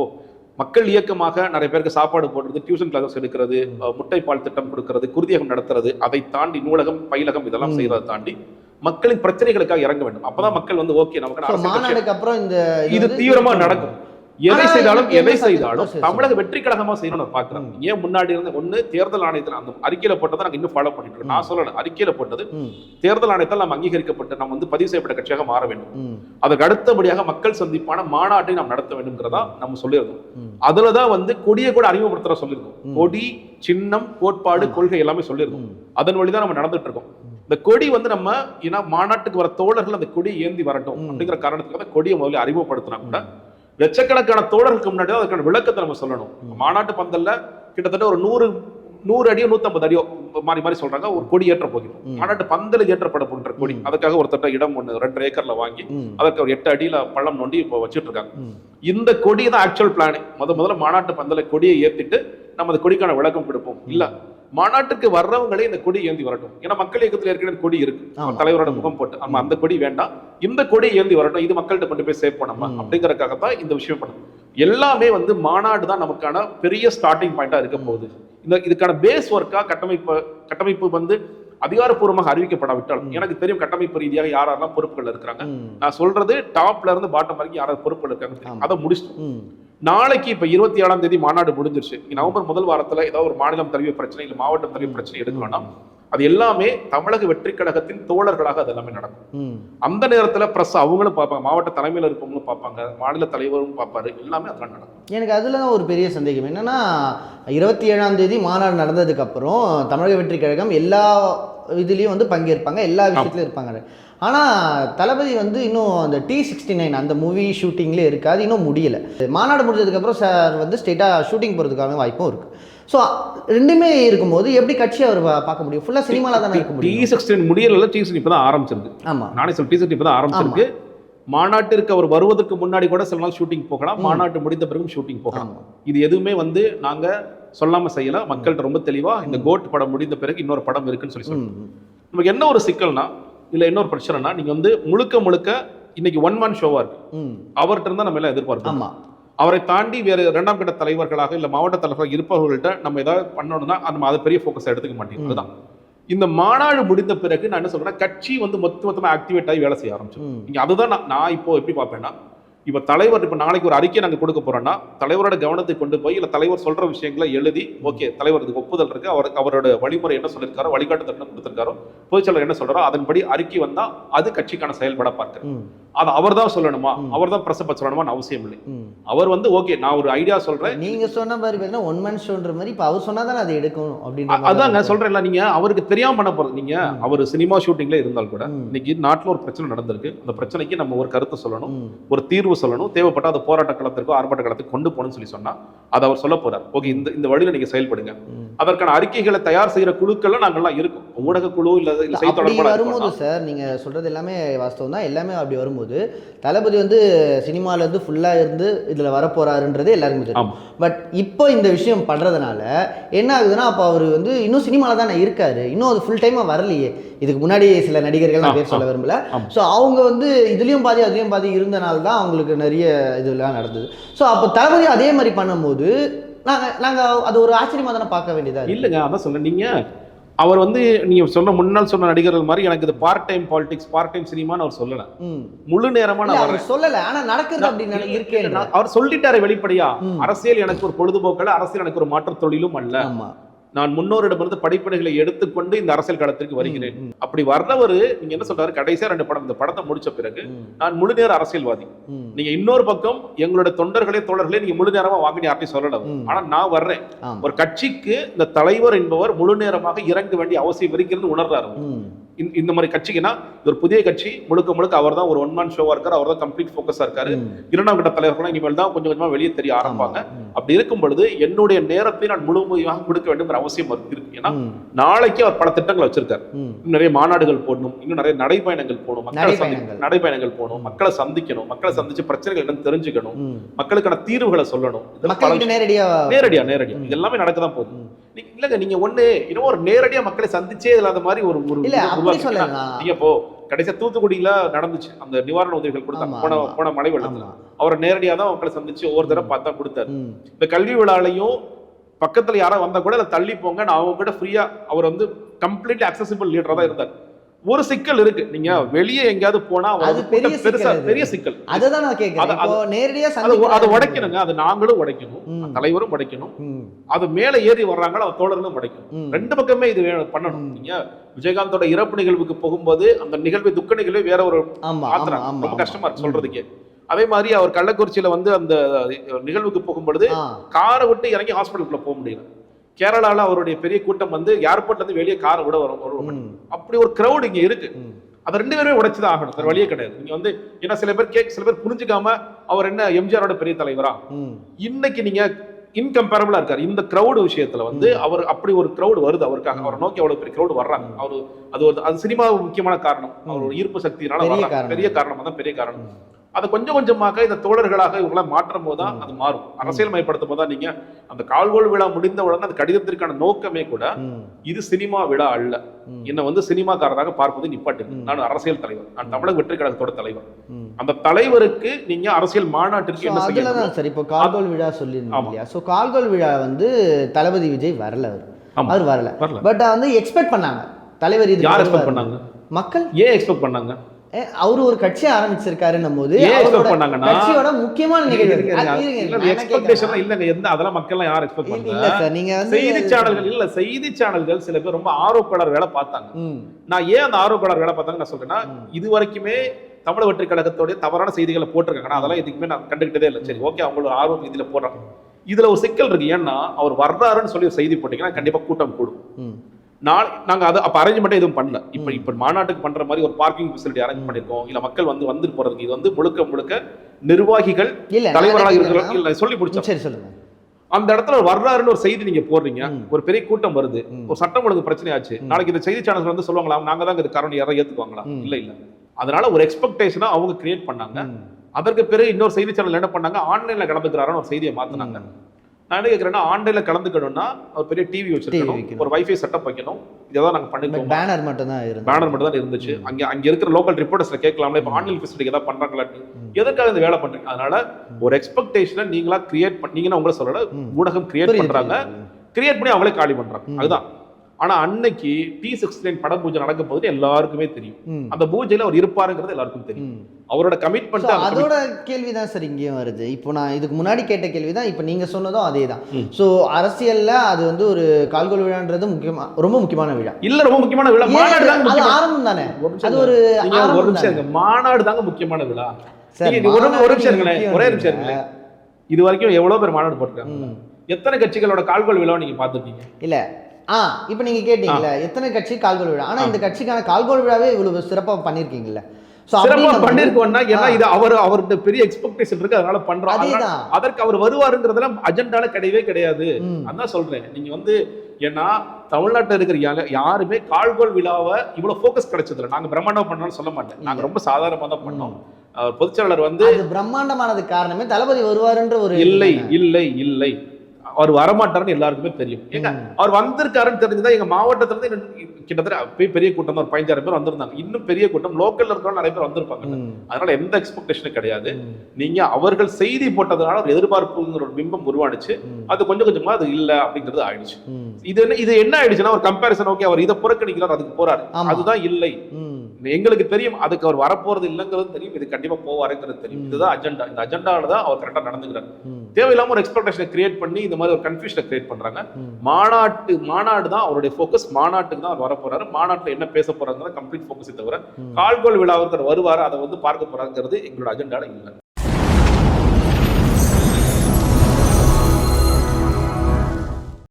மக்கள் இயக்கமாக நிறைய பேருக்கு சாப்பாடு போடுறது டியூஷன் கிளாஸஸ் எடுக்கிறது அஹ், முட்டைப்பால் திட்டம் கொடுக்கிறது குருதியகம் நடத்துறது அதை தாண்டி நூலகம் பயிலகம் இதெல்லாம். செய்யறதை தாண்டி மக்களின் பிரச்சனைகளுக்காக இறங்க வேண்டும். அப்பதான் மக்கள் வந்து ஓகே நமக்கு மாநாடுக்கு அப்புறம் இந்த இது தீவிரமா நடக்கும். எதை செய்தாலும் எதை? செய்தாலும். தமிழக வெற்றி கழகமா செய்யணும்னு பாக்குறேன். ஏன் முன்னாடி இருந்த ஒண்ணு தேர்தல் ஆணையத்தில் அந்த அறிக்கையில போட்டதை நாங்க இன்னும் ஃபாலோ பண்ணிட்டு இருக்கோம். நான் சொல்லல அறிக்கையில போட்டது தேர்தல் ஆணையத்தால் நம்ம அங்கீகரிக்கப்பட்டு நம்ம வந்து பதிவு செய்யப்பட்ட கட்சியாக மாற வேண்டும். அதற்கு அடுத்தபடியாக மக்கள் சந்திப்பான மாநாட்டை நாம் நடத்த வேண்டும்ங்கிறதா நம்ம சொல்லியிருந்தோம். ம். அதுலதான் வந்து கொடியை கூட அறிமுகப்படுத்துற சொல்லியிருக்கோம். கொடி சின்னம் கோட்பாடு. கொள்கை எல்லாமே சொல்லியிருக்கோம் அதன் வழிதான் நம்ம நடந்துட்டு இருக்கோம். இந்த கொடி வந்து நம்ம ஏன்னா மாநாட்டுக்கு வர தோழர்கள் அந்த கொடியை ஏந்தி வரட்டும். அப்படிங்கிற காரணத்துக்காக கொடியை முதல்ல அறிமுகப்படுத்தினா கூட லட்சக்கணக்கான தோழர்களுக்கு முன்னாடி அதுக்கான விளக்கத்தை நம்ம சொல்லணும். மாநாட்டு பந்தல்ல கிட்டத்தட்ட ஒரு நூறு நூறு அடியோ நூத்தம்பது அடியோ மாறி மாறி சொல்றாங்க. ஒரு கொடி ஏற்ற போகிறோம். மாநாட்டு பந்தல் ஏற்றப்பட போன்ற கொடி. அதுக்காக ஒருத்தட்ட இடம் ஒன்று ரெண்டு ஏக்கர்ல வாங்கி அதற்கு ஒரு எட்டு அடியில பள்ளம் நோண்டி இப்போ வச்சுட்டு இருக்காங்க இந்த கொடி தான் ஆக்சுவல் பிளான் முத முதல்ல மாநாட்டு பந்தல கொடியை ஏத்திட்டு நம்ம அந்த கொடிக்கான விளக்கம் கொடுப்போம். இல்ல மாநாட்டுக்கு வர்றவங்களே இந்த கொடி ஏந்தி வரட்டும். ஏன்னா மக்கள் இயக்கத்துல ஏற்கனவே கொடி இருக்கு. தலைவரோட. முகம் போட்டு. நம்ம அந்த கொடி வேண்டாம். இந்த கொடி ஏந்தி வரட்டும். இது மக்கள்கிட்ட கொண்டு போய் சேர்ப்போம் நம்ம ம். அப்படிங்கறதுக்காக தான் இந்த விஷயம் பண்ணும் எல்லாமே வந்து மாநாடு தான் நமக்கான பெரிய ஸ்டார்டிங் பாயிண்டா இருக்க போகுது இந்த இதுக்கான பேஸ் ஒர்க்கா கட்டமைப்பு கட்டமைப்பு வந்து அதிகாரப்பூர்வமாக அறிவிக்கப்படாவிட்டால் எனக்கு தெரியும் கட்டமைப்பு ரீதியாக யார் யாரெல்லாம் பொறுப்புகள் இருக்கிறாங்க. நான் சொல்றது டாப்ல இருந்து பாட்டம் வரைக்கும் யாராவது பொறுப்புகள் இருக்காங்க. அதை முடிச்சிட்டோம். நாளைக்கு இப்ப இருபத்தி ஏழாம் தேதி மாநாடு முடிஞ்சிருச்சு. நவம்பர் முதல் வாரத்துல ஏதாவது ஒரு மாநிலம் தழுவிய பிரச்சனை இல்ல மாவட்டம் தழுவிய பிரச்சனை எடுக்கணும்னா அது எல்லாமே தமிழக வெற்றி கழகத்தின் தோழர்களாக அது எல்லாமே நடக்கும். அந்த நேரத்துல பிரஸ் அவங்களும் பார்ப்பாங்க மாவட்ட தலைமையில இருக்கவங்களும் பார்ப்பாங்க மாநில தலைவரும் பார்ப்பாரு எல்லாமே அதெல்லாம் நடக்கும். எனக்கு அதில் தான் ஒரு பெரிய சந்தேகம். என்னன்னா இருபத்தி ஏழாம் தேதி மாநாடு நடந்ததுக்கு அப்புறம் தமிழக வெற்றி கழகம் எல்லா இதுலேயும் வந்து பங்கேற்பாங்க எல்லா விஷயத்துலையும் இருப்பாங்க. ஆனால் தளபதி வந்து இன்னும் அந்த டி சிக்ஸ்டி நைன் அந்த மூவி ஷூட்டிங்லேயே இருக்குது அது இன்னும் முடியல. மாநாடு முடிஞ்சதுக்கப்புறம் சார் வந்து ஸ்ட்ரெயிட்டாக ஷூட்டிங் போகிறதுக்கான வாய்ப்பும் இருக்குது ஸோ ரெண்டுமே இருக்கும்போது எப்படி கட்சி அவர் பார்க்க முடியும்? ஃபுல்லாக சினிமாவில் தானே இருக்க டி முடியும்? சிக்ஸ்டீன் முடியல டி சிக்ஸ்டீன் இப்பதான் ஆரம்பிச்சிருக்கு. ஆமாம் நானே சொல் டி சிக்ஸ்டீன் இப்பதான் ஆரம்பிச்சிருக்கு. மாநாட்டிற்கு அவர் வருவதற்கு முன்னாடி கூட சில நாள் ஷூட்டிங் போகலாம். மாநாட்டு முடிந்த பிறகும் ஷூட்டிங் போகலாம். இது எதுவுமே வந்து நாங்க சொல்லாம செய்யல. மக்கள்கிட்ட ரொம்ப தெளிவா இந்த கோட் படம் முடிந்த பிறகு இன்னொரு படம் இருக்குன்னு சொல்லி சொல்றோம். ம் நமக்கு என்ன ஒரு சிக்கல்னா இல்ல இன்னொரு பிரச்சனைனா நீங்க வந்து முழுக்க முழுக்க இன்னைக்கு ஒன் மேன் ஷோவா இருக்கு. அவர்கிட்ட இருந்தா நம்ம எல்லாம் எதிர்பார்ப்போம் ஆமாம் அவரை தாண்டி வேற இரண்டாம் கட்ட தலைவர்களாக இல்ல மாவட்ட தலைவர்களாக இருப்பவர்கள்ட்ட நம்ம ஏதாவது பண்ணணும்னா நம்ம அதை பெரிய ஃபோக்கஸ் எடுத்துக்க மாட்டேங்குது. அதுதான். இந்த மாநாடு முடிந்த பிறகு நான் என்ன சொல்றேன் கட்சி வந்து மொத்த மொத்தமா ஆக்டிவேட் ஆகி வேலை செய்ய ஆரம்பிச்சு ம். நீங்க அதுதான் நான் நான் இப்போ எப்படி பார்ப்பேன்னா இப்ப தலைவர் இப்ப நாளைக்கு ஒரு அறிக்கை நாங்க கொடுக்க போறோம்னா தலைவரோட கவனத்தை கொண்டு போய் இல்ல தலைவர் சொல்ற விஷயங்களை எழுதி ஓகே தலைவர் இதுக்கு ஒப்புதல் இருக்கு. அவர் அவரோட வழிமுறை என்ன சொல்லியிருக்காரோ வழிகாட்டு என்ன கொடுத்திருக்காரோ பொதுச்செயலர் என்ன சொல்றாரோ அதன்படி அறிக்கை வந்தா அது கட்சிக்கான செயல்பட பார்க்கிறேன் ம். அது அவர் தான் சொல்லணுமா? அவர் தான் பிரசப்ப சொல்லணுமான்னு அவசியம் இல்லை. அவர் வந்து ஓகே நான் ஒரு ஐடியா சொல்றேன். நீங்க சொன்ன மாதிரி பார்த்தீங்கன்னா ஒன் மேன் ஷோன்ற மாதிரி இப்போ அவர் சொன்னா தானே அதை எடுக்கணும் அப்படின்ற அ- மாதிரி அதாங்க தான் சொல்றேன்ல நீங்க அவருக்கு தெரியாம பண்ண போறது. நீங்க அவர் சினிமா ஷூட்டிங்ல இருந்தால் கூட. இன்னைக்கு நாட்டுல ஒரு பிரச்சனை நடந்திருக்கு. அந்த பிரச்சனைக்கு நம்ம ஒரு கருத்து சொல்லணும். ஒரு தீர்வு சொல்லணும். தேவைப்பட்ட அதை போராட்ட களத்திற்கோ ஆர்ப்பாட்ட களத்துக்கு கொண்டு போகணும்னு சொல்லி சொன்னா அதை அவர் சொல்ல போறார். ஓகே இந்த இந்த வழியில நீங்க செயல்படுங்க. அதற்கான அறிக்கைகளை தயார் செய்யற குழுக்கள்லாம் நாங்கெல்லாம் இருக்கோம். ஊடக குழு இல்ல வரும்போது சார் நீங்க சொல்றது எல்லாமே வாஸ்தவம் தான். எல்லாமே அப்படி வரும்போது தளபதி வந்து சினிமால இருந்து ஃபுல்லா இருந்து இதுல வரப்போறாருன்றது எல்லாருக்கும் தெரியும். பட் இப்போ இந்த விஷயம் பண்றதுனால என்ன ஆகுதுன்னா அப்போ அவர் வந்து இன்னும் சினிமால தானே இருக்காரு. இன்னும் அது ஃபுல் டைமா வரலையே. இதுக்கு முன்னாடி சில நடிகர்கள் நான் பேர் சொல்ல விரும்பல. ஸோ அவங்க வந்து இதுலயும் பாதி அதுலயும் பாதி இருந்தனால தான் அவங்களுக்கு நிறைய இதெல்லாம் நடந்தது. ஸோ அப்போ தளபதி அதே மாதிரி பண்ணும்போது நாங்க நாங்க அது ஒரு ஆச்சரியமா தானே பார்க்க வேண்டியதா இருக்கு. இல்லைங்க அதான் நீங்க அவர் வந்து நீங்க சொன்ன முன்னால் சொன்ன நடிகர்கள் மாதிரி எனக்கு இது part time politics part time சினிமான்னு அவர் சொல்லல. முழு நேரமா இல்ல நான் அவர் சொல்லல. ஆனா நடக்குது அப்படி நட- இருக்கே நான் அவர் சொல்லிட்டாரு வெளிப்படையா. அரசியல் எனக்கு ஒரு பொழுதுபோக்கல்ல அரசியல் எனக்கு ஒரு மாற்றுத் தொழிலும் அல்ல. ஆமா. நான் முன்னோரிடமிருந்து படிப்பினைகளை எடுத்துக்கொண்டு இந்த அரசியல் களத்திற்கு வருகிறேன். அப்படி வர்றவரு நீங்க என்ன சொல்றாரு? கடைசியா ரெண்டு படம் இந்த படத்தை முடிச்ச பிறகு நான் முழு நேர அரசியல்வாதி நீங்க இன்னொரு பக்கம் எங்களோட தொண்டர்களே தோழர்களே நீங்க முழு நேரமா வாங்கினு யார்ட்டையும் சொல்லல ம். ஆனா நான் வர்றேன். ஒரு கட்சிக்கு இந்த தலைவர் என்பவர் முழு நேரமாக இறங்க வேண்டிய அவசியம் இருக்கிறது உணர்றாரு. இந்த- மாதிரி கட்சிக்குன்னா இது ஒரு புதிய கட்சி முழுக்க முழுக்க அவர் தான் ஒரு ஒன் மேன் ஷோவா இருக்காரு அவர் தான் கம்ப்ளீட் ஃபோக்கஸா இருக்காரு. இரண்டாம் கட்ட தலைவர்கள் இனிமேல் தான் கொஞ்சம் கொஞ்சமா வெளியே தெரிய ஆரம்பிப்பாங்க. அப்படி இருக்கும் பொழுது என்னுடைய நேரத்தை நான் முழுமையாக கொடுக்க வேண்டும் அவசியம் இருக்கு ஏன்னா நாளைக்கு அவர் பல திட்டங்களை வச்சிருக்காரு. இன்னும் நிறைய மாநாடுகள் போடணும் இன்னும் நிறைய நடைப்பயணங்கள் போகணும் மக்களை சந்தி நடைப்பயணங்கள். நடைப்பயணங்கள் போகணும் மக்களை சந்திக்கணும் மக்களை சந்திச்சு பிரச்சனைகள் என்னன்னு தெரிஞ்சுக்கணும். மக்களுக்கான தீர்வுகளை சொல்லணும் நேரடியா நேரடியா நேரடியா எல்லாமே நடக்க தான் போகுது இல்லங்க நீங்க ஒண்ணு இன்னும் ஒரு நேரடியா மக்களை சந்திச்சே இல்லாத மாதிரி ஒரு ஒரு நீங்க இப்போ கடைசியா தூத்துக்குடியில நடந்துச்சு. அந்த நிவாரண உதவிகள் கொடுத்தாங்க போன. போன மழை வெள்ளத்துல அவரை நேரடியா தான் மக்களை சந்திச்சு ஒவ்வொரு தடவை பார்த்தா கொடுத்தாரு. இந்த கல்வி விழாலையும் பக்கத்துல யாரா வந்தா கூட இல்ல தள்ளி போங்க நான் அவங்க கூட ஃப்ரீயா அவர் வந்து கம்ப்ளீட்லி அக்சசிபிள் லீடரா தான் இருந்தார். ஒரு சிக்கல் இருக்கு. நீங்க வெளியே எங்கேயாவது போனா அது பெரிய பெருசா சிக்கல் அது. பெரிய சிக்கல். அததான் நான் கேட்கிறேன் அது- நேரடியா அது அதை உடைக்கணுங்க. அது நாங்களும் உடைக்கணும். தலைவரும் உடைக்கணும். அது மேல ஏறி வர்றாங்களோ அது தோழர்களும் உடைக்கணும். ரெண்டு பக்கமே இது பண்ணணும். நீங்க விஜயகாந்தோட இறப்பு நிகழ்வுக்கு போகும்போது அந்த நிகழ்வு துக்க நிகழ்வு வேற ஒரு ஆமா ரொம்ப. கஷ்டமா இருக்கு சொல்றதுக்கே. அதே மாதிரி அவர் கள்ளக்குறிச்சியில வந்து அந்த நிகழ்வுக்கு போகும்பொழுது காரை விட்டு இறங்கி ஹாஸ்பிட்டலுக்குள்ள போக முடியல. கேரளால அவருடைய பெரிய கூட்டம் வந்து ஏர்போர்ட்ல இருந்து வெளியே காரை விட வரும் வருவாங்க. ம், அப்படி ஒரு கிரௌட் இங்க இருக்கு. அதை ரெண்டு பேருமே உடைச்சுதான் ஆகணும் வேற வழியே கிடையாது. நீங்க வந்து ஏன்னா சில பேர் கேக் சில பேர் புரிஞ்சுக்காம அவர் என்ன எம்ஜிஆரோட பெரிய தலைவரா? இன்னைக்கு நீங்க இன்கம்பேரபிளா இருக்காரு. இந்த கிரௌடு விஷயத்துல வந்து அவர் அப்படி ஒரு கிரௌடு வருது அவருக்காக. அவரை நோக்கி அவ்வளவு பெரிய கிரௌடு வர்றாங்க. அவரு அது ஒரு அது சினிமா முக்கியமான காரணம். அவர் ஈர்ப்பு. காரணம். பெரிய காரணமா. தான் பெரிய காரணம். அதை கொஞ்சம் கொஞ்சமாக இந்த தோழர்களாக இவங்களை மாற்றும் போது தான் அது மாறும். அரசியல் மயப்படுத்தும் போது தான் நீங்க அந்த கால்கோள் விழா முடிந்த உடனே அந்த கடிதத்திற்கான நோக்கமே கூட இது சினிமா விழா அல்ல. என்னை வந்து சினிமாக்காரராக பார்ப்பது நிப்பாட்டு. நான் அரசியல் தலைவர். நான் தமிழக வெற்றி கழகத்தோட தலைவர். அந்த தலைவருக்கு நீங்க அரசியல் மாநாட்டிற்கு என்ன தான் சார் இப்போ கால்கோல் விழா சொல்லியிருந்தீங்க ஸோ கால்கோல் விழா வந்து தளபதி விஜய் வரல அவர். வரல. பட் வந்து எக்ஸ்பெக்ட் பண்ணாங்க. தலைவர் இது யார் எக்ஸ்பெக்ட். பண்ணாங்க? மக்கள். ஏன் எக்ஸ்பெக்ட் பண்ணாங்க? அவரு ஒரு கட்சி ஆரம்பிச்சிருக்காருன்னும் போது கட்சியோட முக்கியமான நிகழ்வு. இல்லங்க எந்த அதெல்லாம் மக்கள் எல்லாம் யார் எக்ஸ்பெக்ட் இல்ல பண்ணல. சார் நீங்க செய்தி சேனல்கள் இல்ல செய்தி சேனல்கள் சில பேர் ரொம்ப ஆர்வப்பாளர் வேலை பார்த்தாங்க. நான் ஏன் அந்த ஆர்வப்பாளர் வேலை பார்த்தாங்க நான் சொல்றேன்னா இது வரைக்குமே தமிழ் வெற்றி கழகத்தோட தவறான செய்திகளை போட்டிருக்காங்க. அதெல்லாம் எதுக்குமே நான் கண்டுக்கிட்டதே இல்லை. சரி ஓகே அவங்களோட ஆர்வம் இதுல போடுறாங்க. இதுல ஒரு சிக்கல் இருக்கு. ஏன்னா அவர் வர்றாருன்னு சொல்லி ஒரு செய்தி போட்டீங்கன்னா கண்டிப்பா கூட்டம் கூடும். ம், நாளை நாங்க அதை அப்ப அரேஞ்ச்மெண்ட்டே எதுவும் பண்ணல. இப்ப இப்ப மாநாட்டுக்கு பண்ற மாதிரி ஒரு பார்க்கிங் ஃபெசிலிட்டி அரேஞ்ச் பண்ணிருக்கோம். இல்ல மக்கள் வந்து வந்துட்டு போறதுக்கு இது வந்து முழுக்க முழுக்க நிர்வாகிகள் நான் தலைவராக இருக்கிற இல்ல சொல்லி முடிச்சோம் சரி அந்த இடத்துல வர்றாருன்னு ஒரு செய்தி நீங்க போடுறீங்க. ஒரு பெரிய கூட்டம் வருது. ஒரு சட்டம் ஒழுங்கு பிரச்சனை ஆச்சு. நாளைக்கு இந்த செய்தி சேனல் வந்து சொல்லுவாங்களா? நாங்க தான் இது காரணம் யாரும் ஏத்துக்குவாங்களா. இல்ல இல்ல. அதனால ஒரு எக்ஸ்பெக்டேஷனா அவங்க கிரியேட் பண்ணாங்க. அதற்கு பிறகு இன்னொரு செய்தி சேனல் என்ன பண்ணாங்க? ஆன்லைன்ல கலந்துக்கிறாருன்னு ஒரு செய்தியை மாத்துனாங்க. நான் என்ன கேட்கறேன்னா ஆன்லைன்ல கலந்துக்கணும்னா ஒரு பெரிய டிவி வச்சிருக்கணும். ஒரு வைஃபை செட்டப் வைக்கணும். இதெல்லாம் நாங்க பட் பண்ணிருக்கோம் பேனர் மட்டும் தான் பேனர் மட்டும் தான் இருந்துச்சு. அங்க அங்க இருக்கிற லோக்கல் ரிப்போர்ட்டர்ஸ்ல கேட்கலாம்ல இப்ப ஆன்லைன் ஃபெசிலிட்டி ஏதாவது பண்றாங்களா எதுக்காக இந்த வேலை பண்றீங்க? அதனால ஒரு எக்ஸ்பெக்டேஷனை நீங்களா கிரியேட் பண்ணீங்கன்னா உங்களை சொல்லல. ஊடகம் கிரியேட் புரியுது. கிரியேட் பண்ணி அவங்களே காலி பண்றாங்க. ம். அதுதான். ஆனா அன்னைக்கு டி சிக்ஸ்டி நைன் பட பூஜை நடக்கும் போது எல்லாருக்குமே தெரியும். அந்த பூஜையில அவர் இருப்பாருங்கிறது எல்லாருக்கும் தெரியும். அவரோட கமிட்மெண்ட் அதோட கேள்வி தான் சார் இங்கேயும் வருது. இப்போ நான் இதுக்கு முன்னாடி கேட்ட கேள்வி தான் இப்போ நீங்க சொன்னதும் அதே தான். ஸோ அரசியல்ல அது வந்து ஒரு கால்கோல் விழான்றது முக்கியமா ரொம்ப முக்கியமான விழா. இல்ல ரொம்ப முக்கியமான விழா. மாநாடு தாங்க ஆரம்பம் தானே? அது ஒரு நிமிஷம் மாநாடு தாங்க முக்கியமான விழா. சார், ஒரு நிமிஷம் ஒரே நிமிஷம் இது வரைக்கும் எவ்வளவு பேர் மாநாடு போட்டிருக்காங்க. எத்தனை கட்சிகளோட கால்கோல் விழாவை நீங்க பாத்துருக்கீங்க இல்ல ஆ இப்போ நீங்க கேட்டீங்கல்ல எத்தனை கட்சி கால்கோல் விழா? ஆனா இந்த கட்சிக்கான கால்கோல் விழாவே இவ்வளவு சிறப்பா பண்ணிருக்கீங்கல்ல. சோ சிறப்பா பண்ணிருக்கோம்னா ஏன்னா. இது அவர் அவர்கிட்ட பெரிய எக்ஸ்பெக்டேஷன் இருக்கு அதனால அதேதான். அதற்கு அவர் வருவாருங்கிறதுலாம் அஜெண்டால கிடையவே கிடையாது. அதான் சொல்றேன். நீங்க வந்து ஏன்னா தமிழ்நாட்டுல இருக்கிற யாருமே கால்கோல் விழாவை இவ்வளவு ஃபோக்கஸ் கிடைச்சது இல்ல நாங்க பிரம்மாண்டம் பண்ணோம்னு சொல்ல மாட்டேன். நாங்க ரொம்ப சாதாரணமா தான் பண்ணோம். பொதுச்செயலாளர் வந்து அது பிரம்மாண்டமானதுக்கு காரணமே தளபதி வருவாருன்ற ஒரு இல்லை இல்லை இல்லை. அவர் வரமாட்டாருன்னு எல்லாருக்குமே தெரியும் ஏங்க ம். அவர் வந்திருக்காருன்னு தெரிஞ்சுதான் எங்க மாவட்டத்துல இருந்து கிட்டத்தட்ட பெரிய கூட்டம் ஒரு பதினஞ்சாயிரம் பேர் வந்திருந்தாங்க இன்னும் பெரிய கூட்டம் லோக்கல்ல இருக்கிறவங்க நிறைய பேர் வந்திருப்பாங்க. அதனால எந்த எக்ஸ்பெக்டேஷனும் கிடையாது. நீங்க அவர்கள் செய்தி போட்டதுனால ஒரு எதிர்பார்ப்புங்கிற ஒரு பிம்பம் உருவானுச்சு. அது கொஞ்சம் கொஞ்சமா அது இல்ல அப்படிங்கிறது ஆயிடுச்சு. இது என்ன இது என்ன ஆயிடுச்சுன்னா ஒரு கம்பேரிசன் ஓகே அவர் இதை புறக்கணிக்கிறார் அதுக்கு போறாரு. அதுதான் இல்லை. எங்களுக்கு தெரியும் அதுக்கு அவர் வரப்போறது இல்லைங்கிறது தெரியும் இது கண்டிப்பா போவாருங்கிறது தெரியும். இதுதான் அஜெண்டா இந்த அஜெண்டால தான் அவர் கரெக்டா நடந்துக்கிறார். தேவையில்லாம ஒரு எக்ஸ்பெக்டேஷனை கிரியேட் பண்ணி இந்த மாதிரி ஒரு கன்ஃபியூஷனை கிரியேட் பண்றாங்க. மாநாட்டு மாநாடு தான் அவருடைய ஃபோக்கஸ் மாநாட்டுக்கு தான் அவர் வர போறாரு மாநாட்டுல என்ன பேச போறாங்கிற கம்ப்ளீட் ஃபோக்கஸை தவிர. கால்கோல் விழாவுக்கு வருவாரு அதை வந்து பார்க்க போறாங்கிறது எங்களோட அஜெண்டால இல்லை